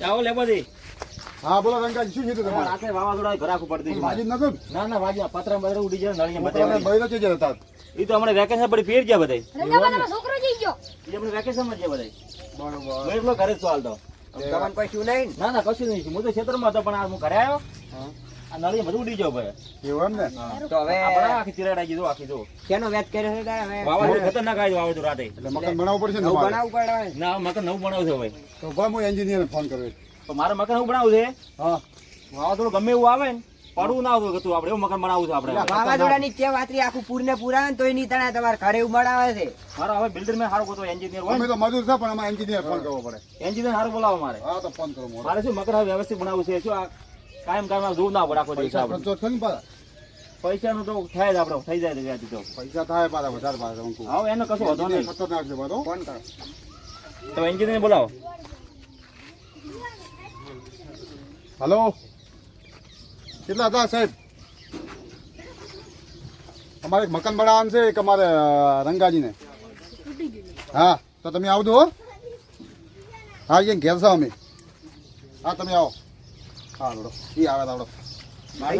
આવો લે બધી. હા બોલો રંગાજી શું કીધું તમારે? રાતે વાવાઝોડા ઘર આખું પડતી માજી નતું ના ના વાજી પતરા બતરા ઉડી જાય નળિયા મોકલાને બધા બૈરો છે જે હતા એ તો હમણાં વેકેશન પડી ફેર ગયા બધા રંગાબાનો છોકરો જઈ ગયો. એ હમણાં વેકેશનમાં ગયા બધા બરોબર. એટલો ઘરે જ છું તમને કોઈ શું નહીં? ના ના કશું નહીં. હું તો ક્ષેત્રમાં હતો પણ આ હું ઘરે આવ્યો. હા. આ નળિયા બધું ઉડી જાવ ભાઈ. એવું એમ ને? તો હવે આપણે આખી તિરાડ આવી જો આખી જો. શેનો વેચ કર્યો છે તારે? વાવાઝોડું ખતરનાક આવ્યું વાવાઝોડું રાતે. એટલે મકાન બનાવવું પડશે નવું તમારે? બનાવવું પડે ના મકાન નવું બનાવું છે હવે તો ગમ હું એન્જિનિયરને ફોન કર્યો તો મારે મકાન એવું બનાવવું છે? હા. વાવાઝોડું ગમે એવું આવે ને પડવું ના આવતું કતું આપણે એવું મકાન બનાવવું છે આપણે. વાવાઝોડાની ચે વાતરી આખું પૂર ને પૂરા તો નહીં તણાય તમારે ઘરે ઉમાડાવે છે. મારો હવે બિલ્ડર મેં સારું એન્જિનિયર હોય તો મજૂર છે પણ અમારે એન્જિનિયર ફોન કરવો પડે. એન્જિનિયર સારો બોલાવો મારે. હા તો ફોન કરો મારે શું મકાન વ્યવસ્થિત બનાવવું છે? શું આ કાયમ કાયમ જોવું ના પડે આખો દિવસ પૈસા આપણે છે ને પૈસાનું તો થાય જ આપણે થઈ જાય વ્યાજ તો. પૈસા થાય પાછા વધારે પાછા હા એનો કશું વધો નહીં. ખતરનાક છે બધો ફોન કરો. તો એન્જિનિયર બોલાવો. હલો? કેટલા હતા સાહેબ? અમારે એક મકાન બનાવવાનું છે એક અમારે રંગાજીને. હા તો તમે આવજો હો. હા એ ઘેર છો અમે. હા તમે આવો. આવડો એ આવે આવડો. આવે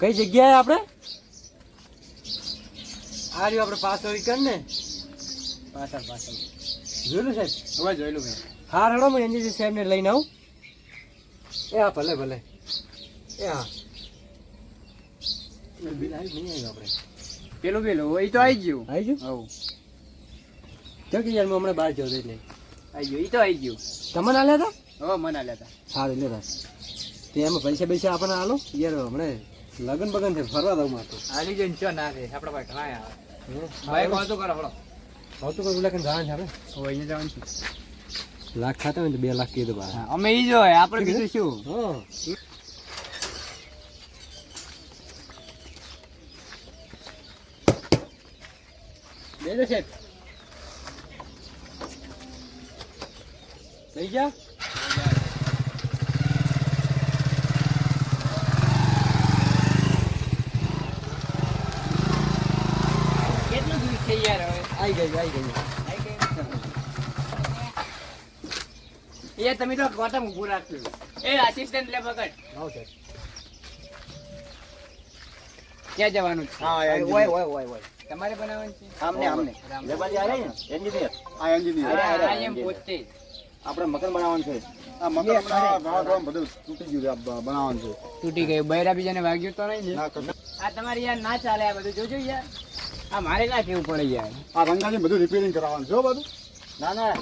કઈ જગ્યાએ આપણે આ રહ્યું આપણે પાછળ કર ને પાછળ પાછળ જોયેલું સાહેબ હવે જોયેલું મેં હા રડો હું સાહેબ સાહેબને લઈને આવું એ હા ભલે ભલે એ હા બિલ નહીં આવ્યું આપણે પેલું પેલું એ તો આવી ગયું આવી ગયું હવ ચાલ કે યાર હું હમણાં બહાર જતો એટલે આવી ગયું એ તો આવી ગયું તમને આલ્યા હતા હવે મના લેતા સારું લેતા તે એમાં પૈસા પૈસા આપણને આલો? યાર હમણાં લગન બગન છે ફરવા દઉં મારે આલી જઈને ચો ના રે આપણા પાસે ઘણા આવે ભાઈ કોલ તો કરો હળો આવતું કોઈ લગન જવાનું છે આપણે હવે અહીંયા જવાનું છે. લાખ ખાતા હોય ને તો બે લાખ કીધું બહાર અમે જો આપણે શું? હા. બેજો શેઠ લઈ જા. કેટલું દૂર છે યાર હવે? આઈ ગઈ આઈ ગઈ. એ તમે તો ગોતમ ઊભું રાખ્યું એ આસિસ્ટન્ટ લે પકડ. આવો શેઠ ક્યાં જવાનું છે? હા ઓય ઓય ઓય ઓય. તમારે બનાવવાનું છે? આમને આમને. આવે ને એન્જિનિયર હા એન્જિનિયર આ એમ પોતે. આપણે મકાન બનાવવાનું છે. આ મકાન બધું તૂટી ગયું છે આ બ- બનાવવાનું છે. તૂટી ગયું. બૈરા બીજાને વાગ્યું તો નહીં ને. ના કશું. આ તમારે યાર ના ચાલે આ બધું જોજો યાર. આ મારે ના કેવું પડે યાર. આ રંગાજી બધું રિપેરિંગ કરાવવાનું છે બધું. ના ના.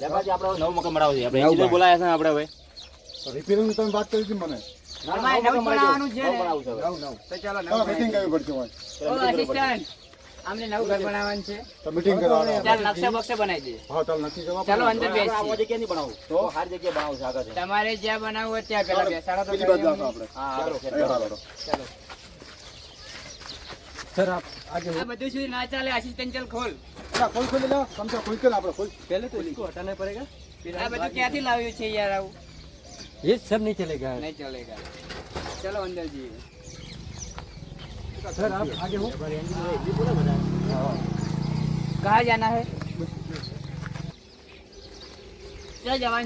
લેબાજી આપણે નવું મકાન બનાવવું છે. આપણે એન્જિનિયર બોલાયા છે આપણે હવે. રિપેરિંગ તમે વાત કરી હતી મને. નવું નવું બનાવવાનું છે. ને? બનાવવું છે હવે. નવ નવ. તો ચાલો ચાલો મીટિંગ કરવી પડશે હોય. ઓ આસિસ્ટન્ટ અમને નવું ઘર બનાવવાનું છે તો મીટિંગ કરવાનું ચાલ નકશા બક્ષા બનાવી દે હા ચાલ નક્કી કરવા ચાલો અંદર આપણે આ બેસીએ જગ્યાએ નહીં બનાવવું તો હાર જગ્યાએ બનાવવું છે આગળ તમારે જ્યાં બનાવવું હોય ત્યાં પેલા બેસાડો તો બીજી બાજુ આપો આપણે હા આગળ છે. એ હાલો, હાલો. ચાલો સર આપ આગે આ બધું શું ના ચાલે આસિસ્ટન્ટ ચાલ ખોલ ના, ખોલ ખોલી લો સમજો ખોલ કે આપણે ખોલ पहले तो इसको हटाना पड़ेगा આ બધું ક્યાંથી લાવ્યું છે યાર આવું ये सब नहीं चलेगा નહીં ચલેગા ચલો અંદર જઈએ सर आप आगे हो। कहाँ जाना है?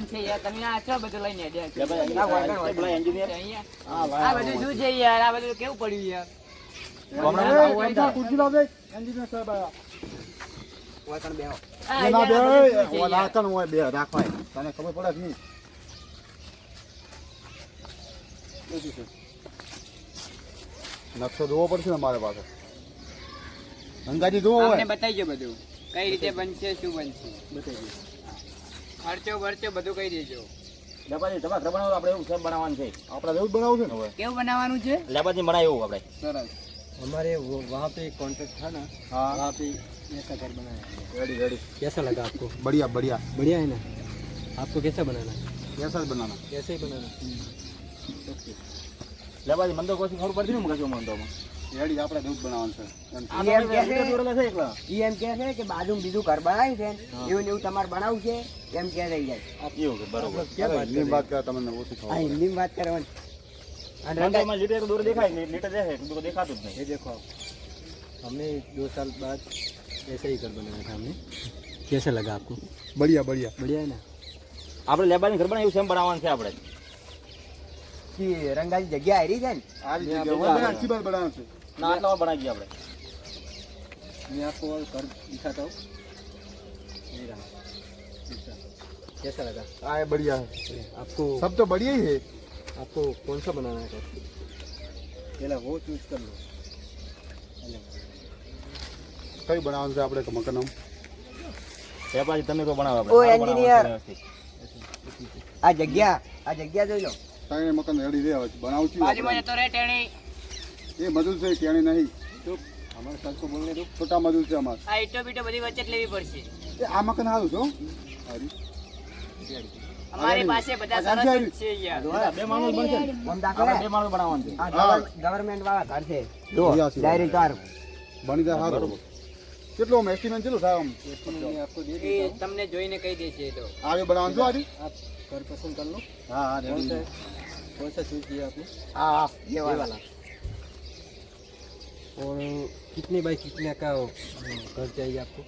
છે યાર તમે આ છો લઈને કેવું પડ્યું યાર ખુરશી લાવે એન્જિનિયર બે રાખવાય તને ખબર પડે નહીં નકશો જોવો પડશે ને મારે પાસે ગંગાજી જોવો અમને હોય બતાવી દો બધું કઈ રીતે બનશે શું બનશે ખર્ચો બરચો બધું કહી દેજો લેબાજી તમારે ઘર બનાવવું આપણે એવું ઘર બનાવવાનું છે આપણે જેવું જ બનાવવું છે ને હવે કેવું બનાવવાનું છે લેબાજી બનાવ્યું એવું આપણે સરસ हमारे वो वहाँ पे कॉन्ट्रैक्ट था ना હા वहाँ पे ऐसा घर बनाया है। રેડી રેડી कैसा लगा आपको બઢિયા બઢિયા बढ़िया है ना आपको कैसा बनाना है કેસા જ બનાવના कैसे ही बनाना લેબાજી મને તો કોઈ ખબર પડતી નહીં કશું મને તો રેડી આપણે જેવું જ બનાવવાનું છે એમ આ ઈ એમ તો કે આપણે છે? જોડેલા છે એકલા. ઈ એમ કહે છે કે બાજુમાં બીજું ઘર બનાવ્યું છે ને, એવું ને એવું તમારે બનાવવું છે એમ કે રહી જાય એવું કે બરોબર क्या અરે, बात એમની कर વાત કરે તમને ઓછી આ ખબર હિન્દીમાં વાત કરવાની અને મને તો રંગાઈ- એમાં લીટર દૂર દેખાય ને લીટર દેખાય એટલું તો દેખાતું જ નહીં ये देखो आप हमने दो साल बाद ऐसे ही घर बनाया था हमने कैसे लगा आपको बढ़िया बढ़िया बढ़िया है ना આપણે લેબાની ઘર બનાવી એવું સેમ બનાવવાનું છે આપણે કે રંગાજી જગ્યા આવી છે ને આ ये રીતે आप वो बता बना रहे अच्छी बात बनाना છે ના આટલામાં બનાવી દઈએ આપણે मैं आपको और घर दिखाता हूँ ये रहा दूसरा। कैसा लगा हाँ ये बढ़िया है आपको सब तो बढ़िया ही है आपको कौन सा बनाना है घर पहला वो चूज कर लो કઈ બનાવવાનું છે આપણે મકાન લેબાજી તમે કોઈ બનાવો આપણે ઓ, સારું બનાવવાનું છે engineer. વ્યવસ્થિત. આ જગ્યા આ જગ્યા જોઈ લો ત્રણે મકાન રેડી રહ્યા હોય બનાવું બાજુમાં જતો રહે ટેણી. એ મજૂર છે ટેણી નહીં. અમારે સાચો બોલને તો છોટા મજૂર છે અમારે. આ ઈટો બીટો બધી વચ્ચે જ લેવી પડશે. આ મકાન હારું છો હરી અમારી પાસે બધા છે બનાવવાનું છે. વાળા ઘર છે. તમને જોઈને કહી દેશે તો. બનાવવાનું घर पसंद कर लो હા હા कौन सा રેડી कौन सा चूज किया आपने હા હા ये ये वाला वाला और कितने बाई कितने का अ, घर चाहिए आपको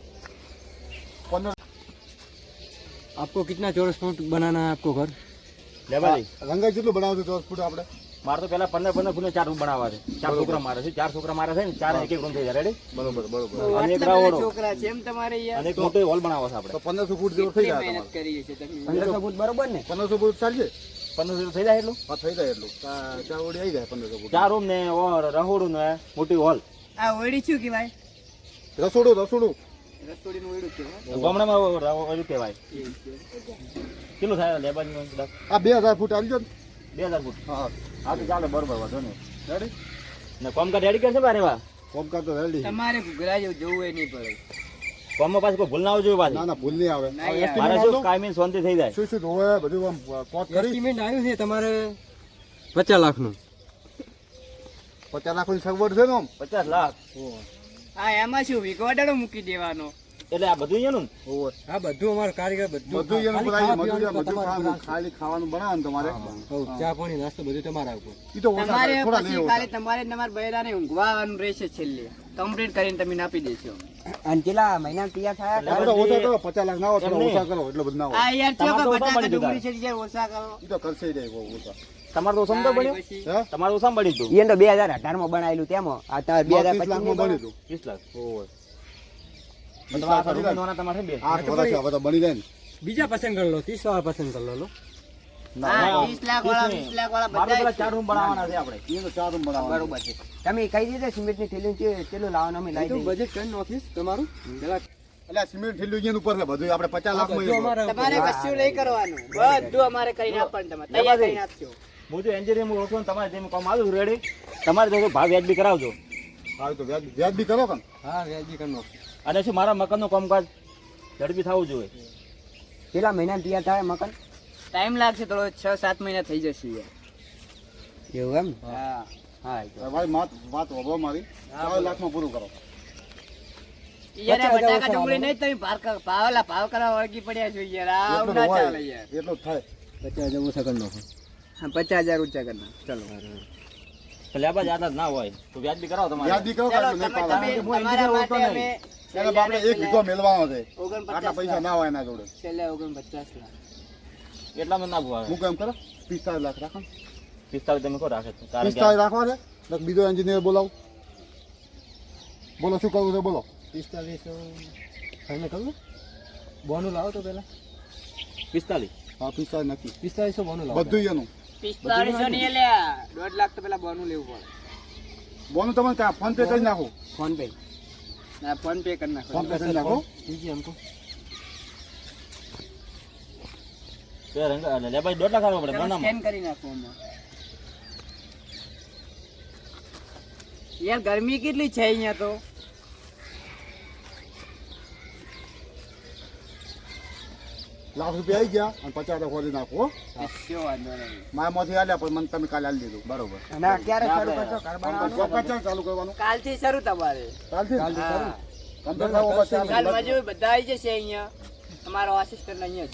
પંદર आपको कितना चौरस फुट बनाना है आपको घर લેબાજી રંગાઈ કેટલું બનાવશું ચોરસ ફૂટ આપણે મારે તો પેલા પંદર પંદર ફૂટના ચાર રૂમ બનાવવા છે. ચાર છોકરા મારે છે. ચાર છોકરા મારે છે ને ચાર એક એક રૂમ થઈ જાય. રેડી બરોબર બરોબર. અને એક રાવડો. છોકરા છે એમ તમારે યાર. અને એક મોટો હોલ બનાવવા છે આપણે. તો પંદરસો ફૂટ જેવું થઈ જાય મહેનત કરીએ છે તમે. પંદરસો ફૂટ બરોબર ને? પંદરસો ફૂટ ચાલશે? પંદર થઈ જાય એટલું? હા થઈ જાય એટલું. ચા- ચાર ઓડી આવી જાય પંદરસો ફૂટ. ચાર રૂમ ને ઓ- રહોડું ને મોટી હોલ આ શું કહેવાય? રસોડું રસોડું. ગામડામાં કહેવાય. કેટલું થાય લેબાજીનું આ બે હજાર ફૂટ આવી જાય બે હજાર ફૂટ. હા. હા તો ચાલે બરોબર વાંધો નહીં. રેડી ને કોમકા રેડી કરશે મારે વા કોમકા તો રેડી તમારે ઘૂઘરા જેવું જોવું એ નહીં પડે. કોમમાં પાછું કોઈ ભૂલ ના આવજો પાછી? ના ના ભૂલ નહીં આવે. ના મારે શું કાયમી શાંતિ થઈ જાય? શું શું ધોવે બધું આમ કોટ કરી. એસ્ટિમેટ આવ્યું છે તમારે? પચાસ લાખનું. પચાસ લાખની સગવડ છે ને પચાસ લાખ? હા એમાં શું? વિગવાડાનો મૂકી દેવાનો. એટલે આ બધું એનું આ બધું અમારું કારીગર બધું બધું એનું બધું બધું તો રાખશે. ખાલી ખાવાનું બનાવવાનું તમારે. ચા પાણી નાસ્તો બધું તમારા ઉપર. ઈ તો તમારે પછી ખાલી તમારે તમારા બૈરાને ઊંઘવાનું રહેશે છેલ્લે. કમ્પ્લીટ કરીને તમે નાપી દેશો. અને કેટલા મહિના તૈયાર થયા બધા ઓછા કરો પચાસ લાખ ના હોય થોડા ઓછા કરો એટલે બધું ના હોય. આ યાર તો બટાકા ડુંગળી છે યાર ઓછા કરો. ઈ તો કરશે જ ઓછા. તમારે તો સમજો બન્યું? તમારે તો સાંભળ્યું તું? એને તો બે હજાર અઢારમાં બનાવેલું તેમાં. આ બે હજાર પચીસમાં બન્યું હતું વીસ લાખ. બની જાય બીજા પસંદ કરી લો ત્રીસ વાળા પસંદ કરી લો લાખ લાખ તમે કહી દીધે સિમેન્ટની થેલી લાવવાનું અમે લાવી તો બજેટ કરી નાખીશ તમારું. એટલે સિમેન્ટ ઠેલ્યું ઉપર છે બધું આપણે પચાસ ઉપર. તમારે કશું નહીં કરવાનું. બધું અમારે કરીને આપવાનું તમારે તૈયાર કરીને આપજો હું જો એન્જિનિયર ઓળખું તમારે જેમ કામ આવ્યું રેડી તમારે તો ભાવ વ્યાજબી કરાવજો. ભાવ તો વ્યાજ વ્યાજ બી કરો કન હા વ્યાજબી કરી નાખો અને શું મારા મકાનનું કામકાજ ઝડપી થવું જોઈએ? કેટલા મહિના તૈયાર થાય મકાન? ટાઈમ લાગશે થોડો છ સાત મહિના થઈ જશે એવું એમ? હા. હા. ભાઈ વાત વાત હોબો મારી. ચાર લાખમાં પૂરું કરો. પચાસ હજાર ઊંચા કરના ચલો. તો લેબા જાતા ના હોય તો વ્યાજબી કરાવો તમારે. વ્યાજ કરો તમે તમે ત્યારે આપણે એક વીઘો મેળવાનો છે. આટલા પૈસા ના હોય એના જોડે. છેલ્લે ઓગણપચાસ લાખ. એટલામાં ના ભૂવા હું કેમ કરો? પિસ્તાળીસ લાખ રાખો. પિસ્તાળીસ તમે કહો રાખે પિસ્તાળીસ રાખવા છે? બીજો એન્જિનિયર બોલાવું. બોલો શું કરવું છે બોલો. પિસ્તાલીસ કરું ને બોનું લાવો તો પેલા પિસ્તાલીસ. હા પિસ્તાલીસ નક્કી. પિસ્તાલીસો બોનું લાવો બધું એનું. પિસ્તાલીસો નહીં લ્યા દોઢ લાખ તો પેલા બોનું લેવું પડે. બોનું તમે કાં ફોન પે કરી નાખો. Phone pay. ના ફોન પે કરી નાખો. ફોન પે કરી નાખો. બીજી એમ તો. બે રંગ એટલે લે ભાઈ દોઢ લાખ આવવા પડે બનામાં સ્કેન કરી નાખો યાર ગરમી કેટલી છે અહીંયા તો? લાખ રૂપિયા આવી ગયા અને પચાસ ખોલી નાખો મારામાંથી આલ્યા પણ મને તમે કાલે આલી દીધું. બરોબર. ક્યારે ચાલુ કરવાનું? કાલથી શરૂ તમારે. કાલથી? બધા આવી જશે અહીંયા. અમારો આસિસ્ટન્ટ અહીંયા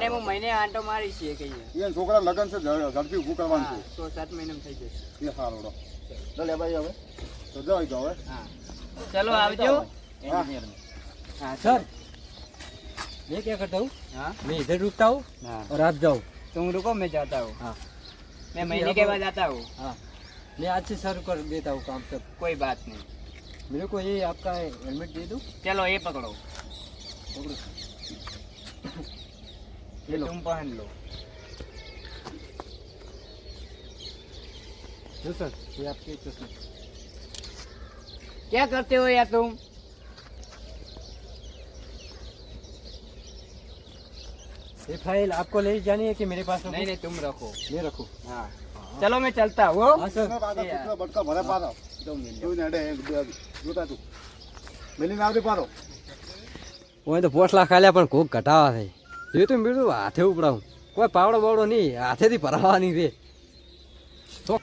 છે હું મહિને આંટો મારી છીએ કહીએ છોકરા લગન છે ઝડપી ઊભું છ. સાત મહિનામાં થઈ જશે. સારો લે. ભાઈ હવે. તો જાવ હવે. ચલો આવજો. હા. સર मैं क्या करता हूँ? हाँ? मैं इधर रुकता हूँ हाँ। और आप जाओ। तुम रुको मैं जाता हूँ। हाँ। मैं महीने के बाद आता हूँ। हाँ। मैं आज से शुरू कर देता हूँ काम सब। कोई बात नहीं। मेरे को ये आपका हेलमेट दे दो। चलो ये पकड़ो। पकड़ो। ये तुम पहन लो। लो सर ये आपके चश्मे। क्या करते हो यार तुम? ये फाइल आपको ले जानी है कि मेरे पास रखूं? नहीं नहीं तुम रखो मैं रखूँ हाँ चलो मैं चलता हूँ हाँ सर પાછા એ યાર. કૂતરા બટકા ભરે પાડો दो मिनट જોઈને હેડે એક બે જોતા તું મેલીને આવતી પાડો હું તો પોટલા ખાલ્યા પણ કોક ઘટાવા થઈ એ તો બીજું હાથે ઉપડાવું કોઈ પાવડો બાવડો નહીં હાથેથી ભરાવાની રે તો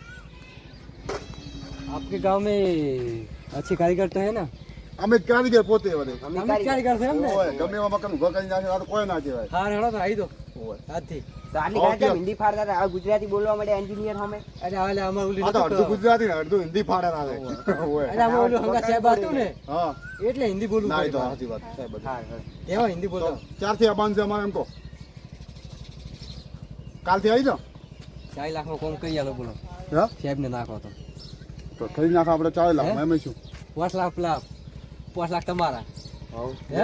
आपके गांव में अच्छे कारीगर तो है ना અમે કારીગર પોતે બધે અમે કારીગર છે એમ ને? ગમે એવા મકાન ઊભા કરી નાખે તો કોઈ ના કહેવાય. હા હેડો તો આવી દો. સાથી તો આની કારણે હિન્દી ફાડતા હતા? ગુજરાતી બોલવા માટે એન્જિનિયર સામે અરે હાલે અમાર ઓલી તો અડધું ગુજરાતી ને અડધું હિન્દી ફાડે ના ઓય. અરે અમાર ઓલું હંગા સાહેબ હતું ને? હા. એટલે હિન્દી બોલવું ના તો સાચી વાત સાહેબ હા કેવા હિન્દી બોલતો ચારથી અબાન છે અમારે એમ કો કાલથી આવી જાઓ? ચાર લાખ નો કોમ કઈ આલો બોલો? સાહેબ ને નાખો તો. તો કરી નાખો આપણે ચાર લાખ એમ શું? પાંચ લાખ પાંચ લાખ તમારા હે?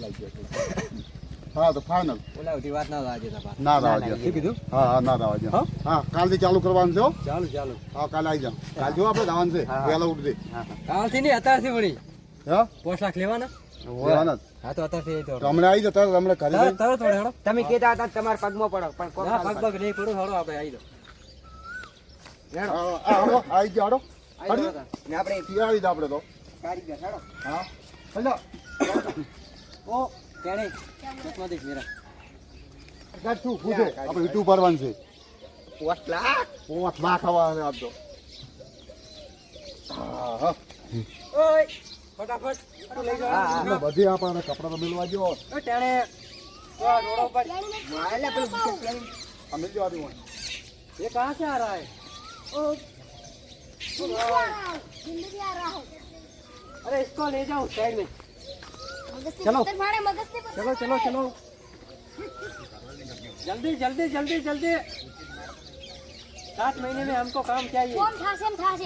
લાગી તો ફાઇનલ ઓલા વાત ના લાગે ના ના, શું કીધું? હા હા ના હા? હા કાલથી ચાલુ કરવાનું છે હો. ચાલુ ચાલુ. હા કાલે આવી જાવ કાલ જો આપણે જવાનું છે હા, હા. વહેલા ઉઠજે કાલથી નહીં અત્યારથી વળી. હા? પાંચ લાખ લેવાના? લેવાના હા તો અત્યારથી એ તો હમણાં આવી તરત હમણાં ઘરે તરત વળે તમે કહેતા હતા તમારા પગમાં પડો પણ પગ પગ નહીં પડું હેડો આપણે આવી દો હા, હા, હાલો, આવી જાઓ આવી હાલો. બધી આપણને કપડા તો મેળવા જો તેણે. તો અમે જો આવ્યું એ કાં છે આ રાય? अरे इसको ले जाओ साइड में। चलो। चलो चलो चलो। जल्दी जल्दी जल्दी जल्दी। सात महीने में हमको काम चाहिए। कौन था से हम था से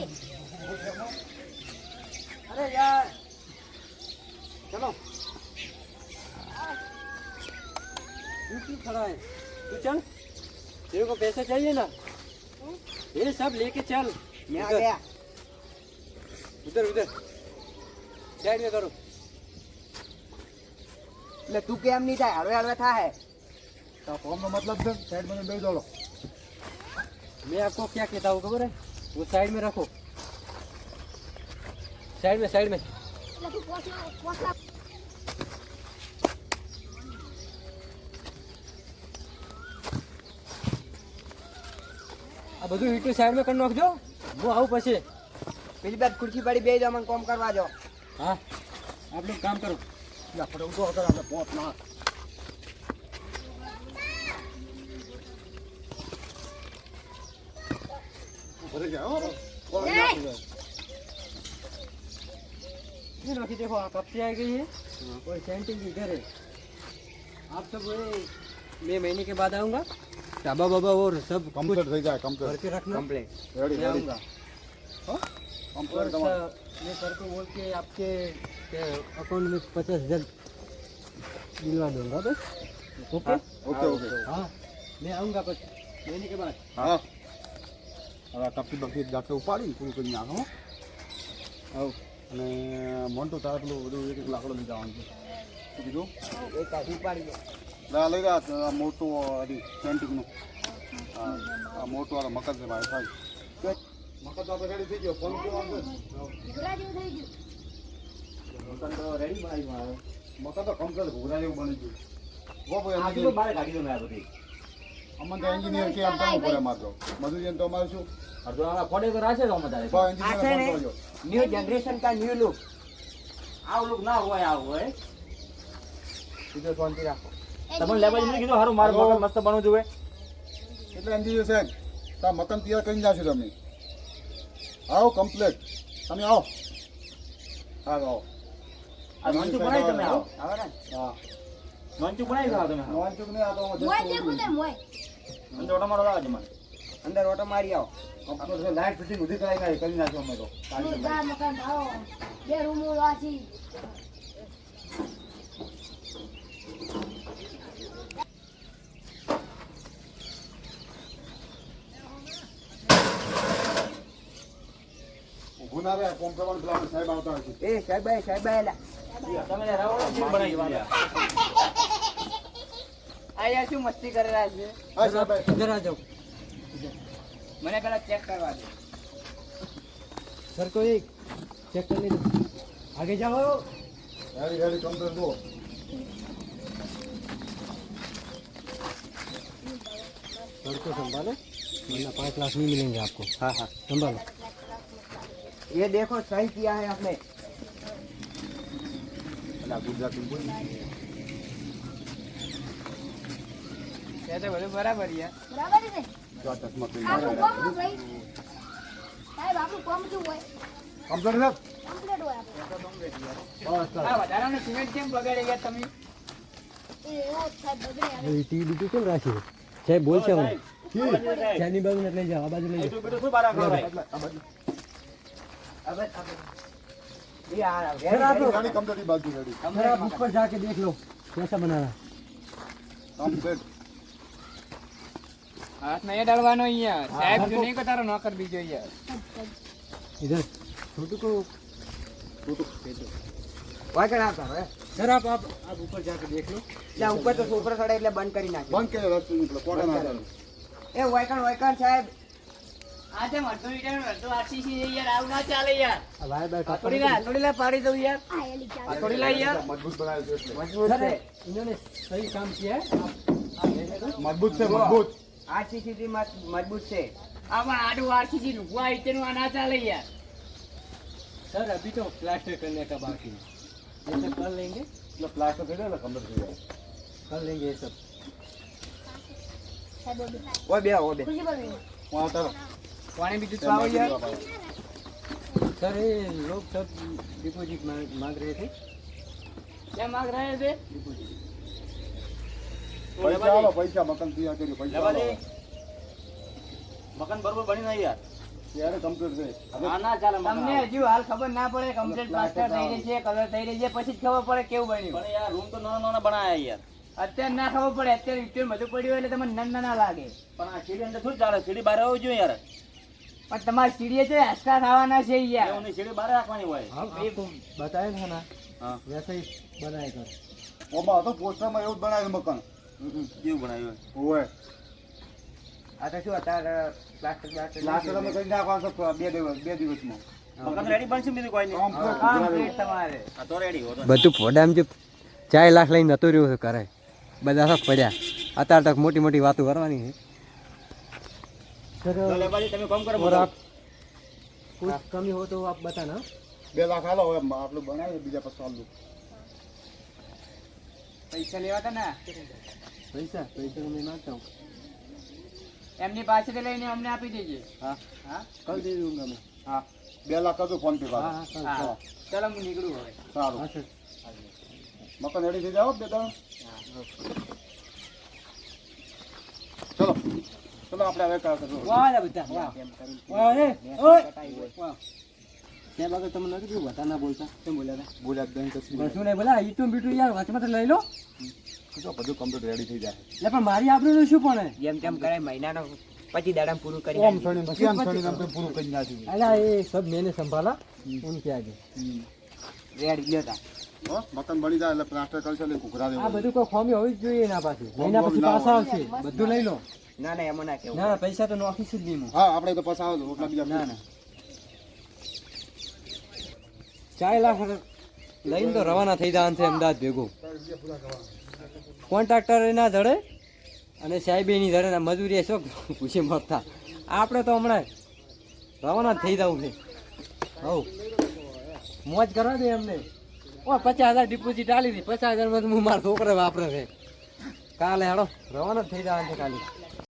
अरे यार। चलो। तू क्यों खड़ा है? तू चल। तेरे को पैसे चाहिए ना। ये सब लेके चल। મેં આ उधर ગયા उधर उधर साइड में करो એટલે તું કેમ નહીં થાય હળવે હળવે થાય તો ફોર્મનો મતલબ છે સાઈડ મને બે દોડો मैं आपको क्या कहता हूँ खबर है वो साइड में रखो साइड में साइड में लगी पोछला पोछला આ બધું ઈટું સાઈડમાં કરી નાખજો હું આવું પછી પેલી બાદ ખુરશી પડી બે જાઓ મને કોમ કરવા જો હા આપણે કામ કરો આપણે ઉઠો કરે આપણે પોંચ લાખ ભરી જાય હો કોઈ ના જાય. ये रखी देखो आप कब से आई गई है और सेंटिंग इधर है आप सब ये मैं महीने के बाद आऊँगा ढाबा बाबा और सब कुछ કમ્પ્લીટ થઈ જાય भर કમ્પ્લીટ के रखना કમ્પ્લેટ રેડી मैं રેડી आऊँगा और કમ્પ્લીટ તમારે स- मैं सर को बोल के आपके अकाउंट में पचास हजार दिलवा दूंगा बस ओके ઓકે ઓકે हाँ मैं आऊँगा बस महीने के बाद હા હવે આ ટપકી બપકી દાંતે ઉપાડી પૂરું કરી નાખો હવ અને મોન્ટો તારે પેલું બધું એક એક લાકડો લઈ જવાનું છે શું કીધું એક આ ઉપાડી રહ્યા આ મોટો હરી પેન્ટિંગનું આ મોટો વાળો મકર છે મારે થાય. મકર તો આપણે રેડી થઈ ગયો ફોન મકાન તો રેડી બનાવી મારે. મકર તો કમ્પ્લીટ ઘૂઘરા જેવું બની ગયું. વો ભાઈ આટલું તો બારે કાઢી દો ને આ બધી. અમને તો એન્જિનિયર કે આમ કામ કરે અમારે મધુજન તો. અમારું શું? અડધો આવા ફોડે તો રાખે તો અમે તારે. આ છે ને કરજો. ન્યૂ જનરેશન કા ન્યૂ લુક આવું લુક ના હોય આવું હોય. સીધો શાંતિ રાખો. તમને લેવા જઈને કીધું હારું મારું મકાન મસ્ત બનવું જોઈએ. એટલે એમ કીધું સાહેબ તો મકાન તૈયાર કરીને જાશો તમે. આવો કમ્પ્લેટ તમે આવો. હા આવો. નોનચુક બનાવી તમે આવો. આવો ને. હા. નોનચુક બનાવી ખાઓ તમે. આવો. નોન ચૂક નહીં આ તો હું મોય just તે બોલું. કુદર મોય. અંદર ઓટો મારો લાવો જમાને. અંદર ઓટો મારી આવો. આપણે લાઈટ ફિટિંગ ઉધી નાખી, કરી નાખ્યો અમે તો. બે રૂમ ઊભું ના રહે કોમ કરવાનું પેલા આપણે સાહેબ આવતા હશે એ સાહેબ આય, સાહેબ આય લા. તમે યાર આવો ને, કેમ બનાવી દીધી યાર? અહીંયા શું મસ્તી કરી રહ્યા છે હા સાહેબ આય. ઇધર આ જાઓ મને પેલા ચેક કરવા દે સર को एक चेक करने दो आगे जाओ હેડી હેડી કમ્પ્લેટ દો सर को संभालो वरना पाँच लाख नहीं मिलेंगे आपको हाँ हाँ संभालो ये देखो सही किया है आपने અલા ગુજરાતી બોલ એ તો બધું બરાબર યાર બરાબર છે જો આ ચશ્મા પહેરી આપણું નાખ્યા. કોમ ભાઈ સાહેબ આપણું કોમ શું હોય કમ્પ્લેટ છે? કમ્પ્લીટ હોય આપણું બસ ચાલો. આ વધારાનું સિમેન્ટ કેમ બગાડી ગયા તમે એ એવો જ સાહેબ બગડે આવે ટી બીટું કેમ રાખ્યું સાહેબ બોલ છે હું કી? ચાની બાજુ નથી લઈ જાઓ આ બાજુ લઈ જાઓ બીજું બીજું શું બારા કરો ભાઈ? अब अब ये आ रहा सर आप लोग ગાડી કમ્પ્લેટ ઈ બાજુ રેડી सर आप ऊपर जाके देख लो कैसा बना रहा કમ્પ્લેટ હાથ નહીં ડાળવાનો અહીંયા સાહેબ જો નહીં તારો નોકર બીજો યાર इधर छोटू को વાગણ આવતા હવે सर आप आप आप ऊपर जाके देख लो એટલે ઉપર તો છોકરો ચડે એટલે બંધ કરી નાખે બંધ કરી રસ્તો નીકળો કોટા ના ચાલે. એ વાયકણ વાયકણ સાહેબ આ તે મળતું ઈટાનું મળતું આરસીસી છે યાર આવું ના ચાલે યાર वायर बैठ થોડી લા થોડી લા પાડી દઉં યાર આ એલી ચાલે થોડી લા યાર મજબૂત બનાવ્યું છે એટલે મજબૂત सर છે इन्होंने सही काम किया है आप आप देख लो મજબૂત છે મજબૂત આ સીસીટી મજબૂત છે આમાં આડું આરસીસી નું આ ઈટેનું આ ના ચાલે યાર सर अभी तो प्लास्टर करने का बाकी है ये सब कर लेंगे એટલે પ્લાસ્ટર થઈ જાય એટલે કમ્પ્લેટ થઈ જાય कर लेंगे ये सब સાહેબ ઓબી ઓ બે ઓ બે ખુશી બોલ વાહ, ચાલો. પાણી બીજું તો આવો યાર सर ये लोग सब डिपॉजिट मांग मांग रहे थे કેમ માગ રહે છે પૈસા આલો પૈસા મકાન તૈયાર કર્યું પૈસા આલો. લેવાજી. મકાન બરોબર બની નહીં યાર ત્યારે કમ્પ્લીટ છે હવે આ ના ચાલે મકાન. તમને હજુ હાલ ખબર ના પડે કમ્પ્લીટ પ્લાસ્ટર થઈ રહી છે કલર થઈ રહી છે પછી જ ખબર પડે કેવું બન્યું પણ યાર રૂમ તો નાના નાના બનાયા યાર અત્યારે ના ખબર પડે અત્યારે ઈટેનું બધું પડ્યું હોય એટલે તમને નાના ના લાગે પણ આ સીડી અંદર શું ચાલે સીડી બહાર આવવું જોઈએ યાર પણ તમારે સીડીએ છે એક્સ્ટ્રા ખાવાના છે યાર. ઓની સીડી બહાર રાખવાની હોય. હા બતાય છે ને. હા. વૈસે બનાય કર. ઓબા તો પોસ્ટરમાં એવું બનાવ્યું મકાન. કેવું બનાવ્યું? ઓય આ તો શું અત્યારે પ્લાસ્ટિક પ્લાસ્ટિક તમે કરી નાખવાનું છો બે દિવસ બે દિવસમાં. બધું ફોડામ જે ચાર લાખ લઈને નતું રહ્યું કરે બધા પડ્યા. અત્યારે તક મોટી મોટી વાતો કરવાની છે. તમે કામ કરો और आप कुछ कमी हो तो आप बताना બે લાખ હાલો હવે આટલું બનાવીએ બીજા પછી ચાલુ પૈસા લેવા હતા ને पैसा पैसा तो मैं मांगता हूँ એમની પાસેથી લઈને અમને આપી દેજે હા હા कल दे दूंगा मैं હા બે લાખ કરજો ફોન પે हाँ પાછો हाँ कल હા ચાલો હું નીકળું હવે સારું हाँ सर મકાન રેડી થઈ જાવ બે ત્રણ ચલો ચલો આપણે હવે કા કરો વાહ બધા વાહ. કેમ કરી વાહ એ ઓય. ત્યાં બાકી તમે નથી કીધું વધારે ના બોલતા. કેમ બોલ્યા હતા? બોલ્યા બેન કશું કશું ને બોલા ઈટું બીટું યાર વાંચમાં તો લઈ લો. તો બધું કમ્પ્યુટર રેડી થઈ જાય. એટલે પણ મારી આપણું શું પણ એમ કેમ કરાય મહિનાનો પછી દાડા પૂરું કરી ઓમ છોડી પછી આમ છોડી આમ પૂરું કરી નાખ્યું અલા એ સબ મેને સંભાળા એમ કે આજે રેડ ગયો તા. મકાન બની જાય એટલે પ્લાસ્ટર કરશે એટલે કુકરા દેવું આ બધું કોઈ ફોર્મ હોવી જ જોઈએ એના પાસે. એના પછી પાછા આવશે. બધું લઈ લો. ના ના એમાં ના કેવું ના પૈસા તો નોખીશ જ નહીં હા આપણે તો પાછા આવે રોટલા બીજા ના ના. ચાર લાખ લઈને તો રવાના થઈ જવાનું છે અમદાવાદ ભેગું. કોન્ટ્રાક્ટર ના ધડે અને સાહેબ એની ને મજૂરી શું પૂછી મળતા આપણે તો હમણાં રવાના જ થઈ જવું છે. હવ. મોજ કરવા દે એમને. ઓ પચાસ હજાર ડિપોઝિટ આલી હતી પચાસ હજારમાં હું મારા છોકરા વાપરે છે. કાલે હાડો રવાના જ થઈ જવાનું છે કાલે.